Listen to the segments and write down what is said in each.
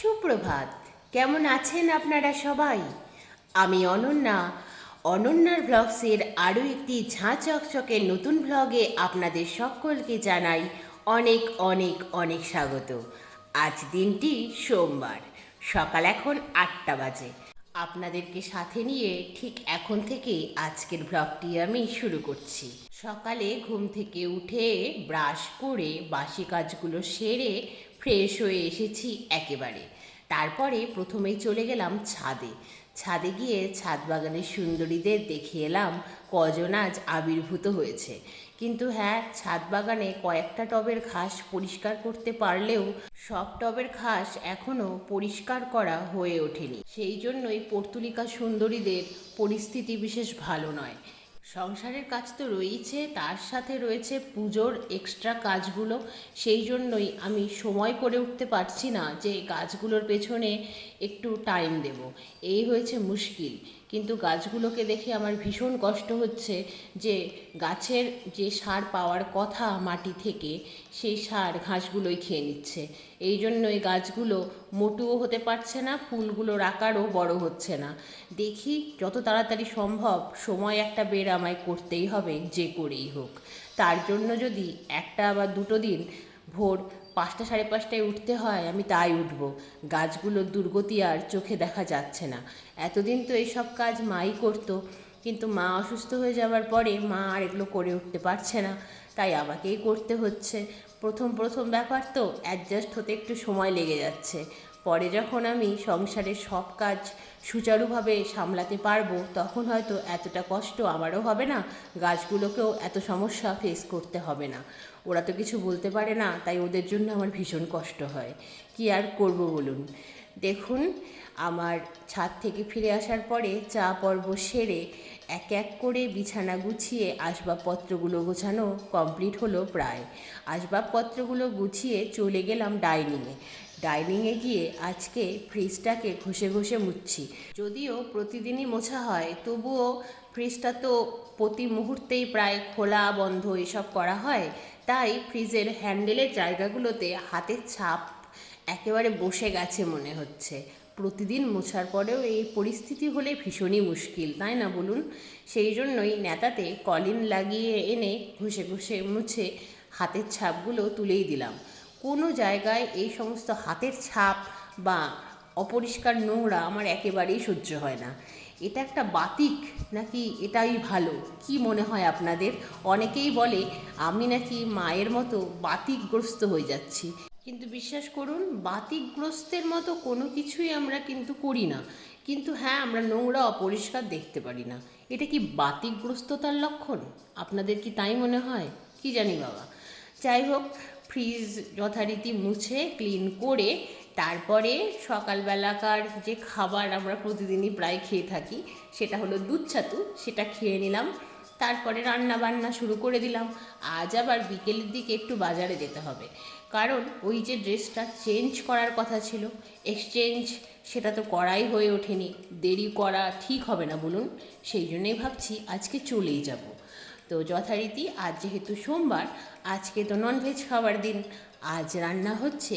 সুপ্রভাত। কেমন আছেন আপনারা সবাই? আমি অনন্যা। অনন্যার ব্লগসের আরও একটি ঝাঁ চকচকে নতুন ব্লগে আপনাদের সকলকে জানাই অনেক অনেক অনেক স্বাগত। আজ দিনটি সোমবার, সকাল এখন আটটা বাজে। আপনাদেরকে সাথে নিয়ে ঠিক এখন থেকে আজকের ব্লগটি আমি শুরু করছি। সকালে ঘুম থেকে উঠে ব্রাশ করে বাসি কাজগুলো সেরে ফ্রেশ হয়ে এসেছি একেবারে। তারপরে প্রথমেই চলে গেলাম ছাদে। ছাদে গিয়ে ছাদ বাগানের সুন্দরীদের দেখে এলাম কজন আজ আবির্ভূত হয়েছে। কিন্তু হ্যাঁ ছাদ বাগানে কয়েকটা টবের ঘাস পরিষ্কার করতে পারলেও সব টবের ঘাস এখনও পরিষ্কার করা হয়ে ওঠেনি। সেই জন্যই পর্তুলিকা সুন্দরীদের পরিস্থিতি বিশেষ ভালো নয়। সংসারের কাজ তো রয়েছে তার সাথে রয়েছে পুজোর এক্সট্রা কাজগুলো। সেই জন্যই আমি সময় করে উঠতে পারছি না যে কাজগুলোর পেছনে একটু টাইম দেব। এই হয়েছে মুশকিল। কিন্তু গাছগুলোকে দেখে আমার ভীষণ কষ্ট হচ্ছে যে গাছের যে সার পাওয়ার কথা মাটি থেকে, সেই সার ঘাসগুলোই খেয়ে নিচ্ছে। এই জন্যই গাছগুলো মোটুও হতে পারছে না, ফুলগুলোর আকারও বড় হচ্ছে না। দেখি যত তাড়াতাড়ি সম্ভব সময় একটা বের আমায় করতেই হবে, যে করেই হোক। তার জন্য যদি একটা বা দুটো দিন ভোর পাঁচটা সাড়ে পাঁচটায় উঠতে হয়, আমি তাই উঠবো। গাছগুলোর দুর্গতি আর চোখে দেখা যাচ্ছে না। এতদিন তো এইসব কাজ মাই করতো, কিন্তু মা অসুস্থ হয়ে যাওয়ার পরে মা আর এগুলো করে উঠতে পারছে না, তাই আমাকেই করতে হচ্ছে। প্রথম প্রথম ব্যাপার তো অ্যাডজাস্ট হতে একটু সময় লেগে যাচ্ছে। পরে যখন আমি সংসারের সব কাজ সুচারুভাবে সামলাতে পারব, তখন হয়তো এতটা কষ্ট আমারও হবে না, গাছগুলোকেও এত সমস্যা ফেস করতে হবে না। ওরা তো কিছু বলতে পারে না, তাই ওদের জন্য আমার ভীষণ কষ্ট হয়। কি আর করব বলুন? দেখুন, আমার ছাদ থেকে ফিরে আসার পরে চা পর্ব সেরে এক এক করে বিছানা গুছিয়ে আসবাবপত্রগুলো গোছানো কমপ্লিট হলো প্রায়। আসবাবপত্রগুলো গুছিয়ে চলে গেলাম ডাইনিংয়ে ডাইনিংয়ে গিয়ে আজকে ফ্রিজটাকে ঘষে ঘষে মুছছি যদিও প্রতিদিনই মোছা হয়, তবুও ফ্রিজটা তো প্রতি মুহূর্তেই প্রায় খোলা, বন্ধ এসব করা হয়। তাই ফ্রিজের হ্যান্ডেলের জায়গাগুলোতে হাতের ছাপ একেবারে বসে গেছে মনে হচ্ছে। প্রতিদিন মোছার পরেও এই পরিস্থিতি হলে ভীষণই মুশকিল, তাই না বলুন? সেই জন্যই নেতাতে কলিন লাগিয়ে এনে ঘষে ঘষে মুছে হাতের ছাপগুলো তুলেই দিলাম। কোনো জায়গায় এই সমস্ত হাতের ছাপ বা অপরিষ্কার নোংরা আমার একেবারেই সহ্য হয় না। এটা একটা বাতিক নাকি এটাই ভালো? কি মনে হয় আপনাদের? অনেকেই বলে, আমি নাকি মায়ের মতো বাতিকগ্রস্ত হয়ে যাচ্ছি। কিন্তু বিশ্বাস করুন, বাতিকগ্রস্তের মতো কোনো কিছুই আমরা কিন্তু করি না। কিন্তু হ্যাঁ আমরা নোংরা, অপরিষ্কার দেখতে পারি না। এটা কি বাতিকগ্রস্ততার লক্ষণ? আপনাদের কি তাই মনে হয়? কি জানি বাবা। যাই হোক ফ্রিজ যথারীতি মুছে ক্লিন করে, তারপরে সকালবেলাকার যে খাবার আমরা প্রতিদিনই প্রায় খেয়ে থাকি, সেটা হলো দুধ ছাতু, সেটা খেয়ে নিলাম। তারপরে রান্না বান্না শুরু করে দিলাম। আজ আবার বিকেলের দিকে একটু বাজারে যেতে হবে। কারণ ওই যে ড্রেসটা চেঞ্জ করার কথা ছিল এক্সচেঞ্জ সেটা তো করাই হয়ে ওঠেনি। দেরি করা ঠিক হবে না বলুন। সেই জন্যই ভাবছি আজকে চলেই যাব। তো যথারীতি আজ যেহেতু সোমবার, আজকে তো ননভেজ খাবার দিন। আজ রান্না হচ্ছে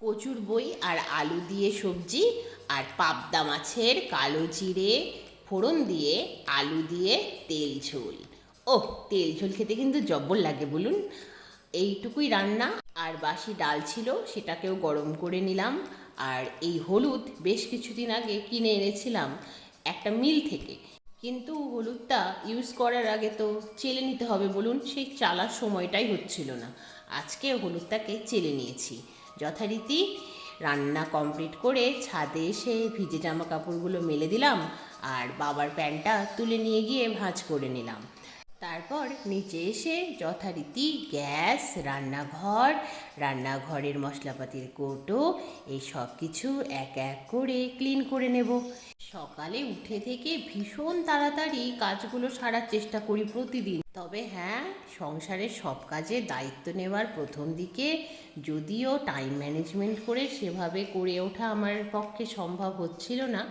কচুর বই আর আলু দিয়ে সবজি আর পাবদা মাছের কালো জিরে, ফোড়ন দিয়ে আলু দিয়ে তেল ঝোল। ও তেল ঝোল খেতে কিন্তু জব্বর লাগে বলুন। এইটুকুই রান্না, আর বাসি ডাল ছিল সেটাকেও গরম করে নিলাম। আর এই হলুদ বেশ কিছুদিন আগে কিনে এনেছিলাম একটা মিল থেকে। কিন্তু হলুদটা ইউজ করার আগে তো চেলে নিতে হবে বলুন, সেই চালার সময়টাই হচ্ছিল না। আজকে হলুদটাকে চেলে নিয়েছি। যথারীতি রান্না কমপ্লিট করে ছাদে এসে ভিজে জামা কাপড়গুলো মেলে দিলাম আর বাবার প্যান্টটা তুলে নিয়ে গিয়ে ভাঁজ করে নিলাম। তারপর নিচে এসে যথারীতি গ্যাস, রান্নাঘর, রান্নাঘরের মশলাপাতির কোটো, এই সব কিছু এক এক করে ক্লিন করে নেব। সকালে উঠে থেকে ভীষণ তাড়াতাড়ি কাজগুলো সারার চেষ্টা করি প্রতিদিন। তবে হ্যাঁ সংসারের সব কাজে দায়িত্ব নেওয়ার প্রথম দিকে যদিও টাইম ম্যানেজমেন্ট করে সেভাবে করে ওঠা আমার পক্ষে সম্ভব হচ্ছিল না,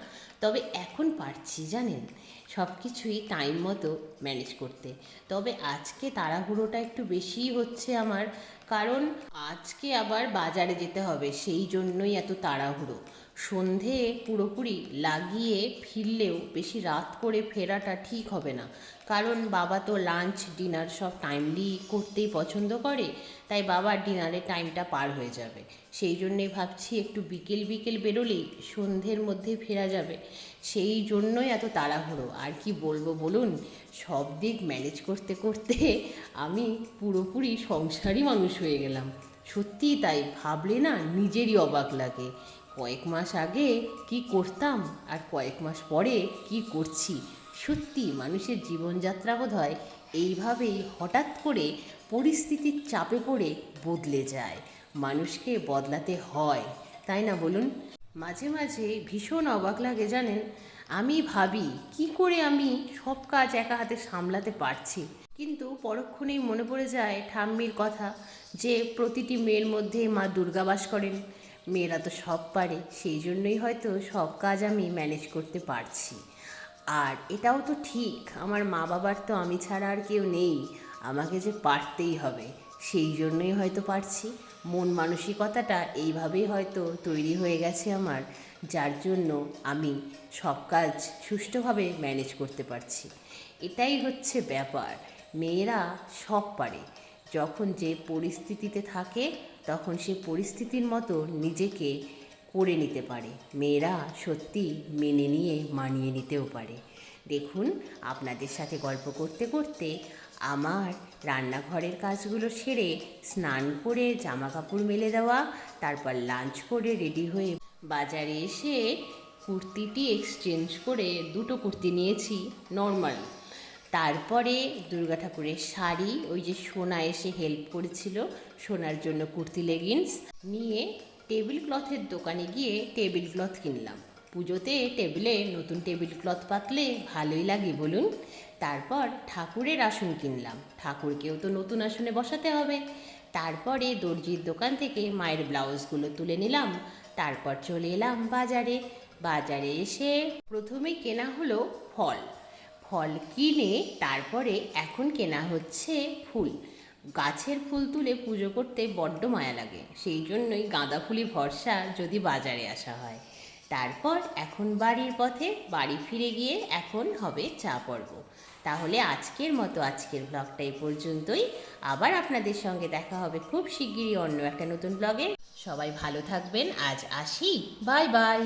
তবে এখন পারছি জানেন সব কিছুই টাইম মতো ম্যানেজ করতে। তবে আজকে তাড়াহুড়োটা একটু বেশিই হচ্ছে আমার কারণ আজকে আবার বাজারে যেতে হবে, সেই জন্যই এত তাড়াহুড়ো। সন্ধে পুরোপুরি লাগিয়ে ফিরলেও বেশি রাত করে ফেরাটা ঠিক হবে না। কারণ বাবা তো লাঞ্চ ডিনার সব টাইমলি করতেই পছন্দ করে। তাই বাবার ডিনারের টাইমটা পার হয়ে যাবে। সেই জন্যই ভাবছি একটু বিকেল বিকেল বেরোলেই সন্ধ্যের মধ্যে ফেরা যাবে। সেই জন্যই এত তাড়াহুড়ো। আর কি বলব বলুন? সব দিক ম্যানেজ করতে করতে আমি পুরোপুরি সংসারই মানুষ হয়ে গেলাম। সত্যিই তাই। ভাবলে না নিজেরই অবাক লাগে। কয়েক মাস আগে কি করতাম আর কয়েক মাস পরে কি করছি? সত্যি মানুষের জীবনযাত্রা বোধ হয় এইভাবেই হঠাৎ করে পরিস্থিতির চাপে পড়ে বদলে যায়। মানুষকে বদলাতে হয়, তাই না বলুন? মাঝে মাঝে ভীষণ অবাক লাগে, জানেন? আমি ভাবি, কি করে আমি সব কাজ একা হাতে সামলাতে পারছি? কিন্তু পরক্ষণেই মনে পড়ে যায় ঠাম্মির কথা যে, প্রতিটি মেয়ের মধ্যে মা দুর্গা বাস করেন। মেয়েরা তো সব পারে, সেই জন্যই হয়তো সব কাজ আমি ম্যানেজ করতে পারছি। আর এটাও তো ঠিক, আমার মা বাবার তো আমি ছাড়া আর কেউ নেই। আমাকে যে পারতেই হবে, সেই জন্যই হয়তো পারছি। মন মানসিকতাটা এইভাবেই হয়তো তৈরি হয়ে গেছে আমার, যার জন্য আমি সব কাজ সুষ্ঠুভাবে ম্যানেজ করতে পারছি। এটাই হচ্ছে ব্যাপার। মেয়েরা সব পারে। যখন যে পরিস্থিতিতে থাকে, তখন সে পরিস্থিতির মতো নিজেকে করে নিতে পারে। মেয়েরা সত্যি মেনে নিয়ে মানিয়ে নিতেও পারে। দেখুন, আপনাদের সাথে গল্প করতে করতে আমার রান্নাঘরের কাজগুলো সেরে স্নান করে জামা কাপড় মেলে দেওয়া, তারপর লাঞ্চ করে রেডি হয়ে বাজারে এসে কুর্তিটি এক্সচেঞ্জ করে দুটো কুর্তি নিয়েছি নর্মাল তারপরে দুর্গা ঠাকুরের শাড়ি, ওই যে সোনা এসে হেল্প করেছিল, সোনার জন্য কুর্তি লেগিংস নিয়ে টেবিল ক্লথের দোকানে গিয়ে টেবিল ক্লথ কিনলাম। পুজোতে টেবিলে নতুন টেবিল ক্লথ পাতলে ভালোই লাগে বলুন। তারপর ঠাকুরের আসন কিনলাম। ঠাকুরকেও তো নতুন আসনে বসাতে হবে। তারপরে দর্জির দোকান থেকে মায়ের ব্লাউজগুলো তুলে নিলাম। তারপর চলে এলাম বাজারে। বাজারে এসে প্রথমে কেনা হলো ফল। ফল কিনে তারপরে এখন কেনা হচ্ছে ফুল। গাছের ফুল তুলে পুজো করতে বড্ড মায়া লাগে। সেই জন্যই গাঁদা ফুলি ভরসা যদি বাজারে আসা হয়। তারপর এখন বাড়ির পথে বাড়ি ফিরে গিয়ে এখন হবে চা পর্ব। তাহলে আজকের মতো আজকের ব্লগটা এই পর্যন্তই। আবার আপনাদের সঙ্গে দেখা হবে খুব শিগগিরই অন্য একটা নতুন ব্লগে। সবাই ভালো থাকবেন, আজ আসি। Bye bye.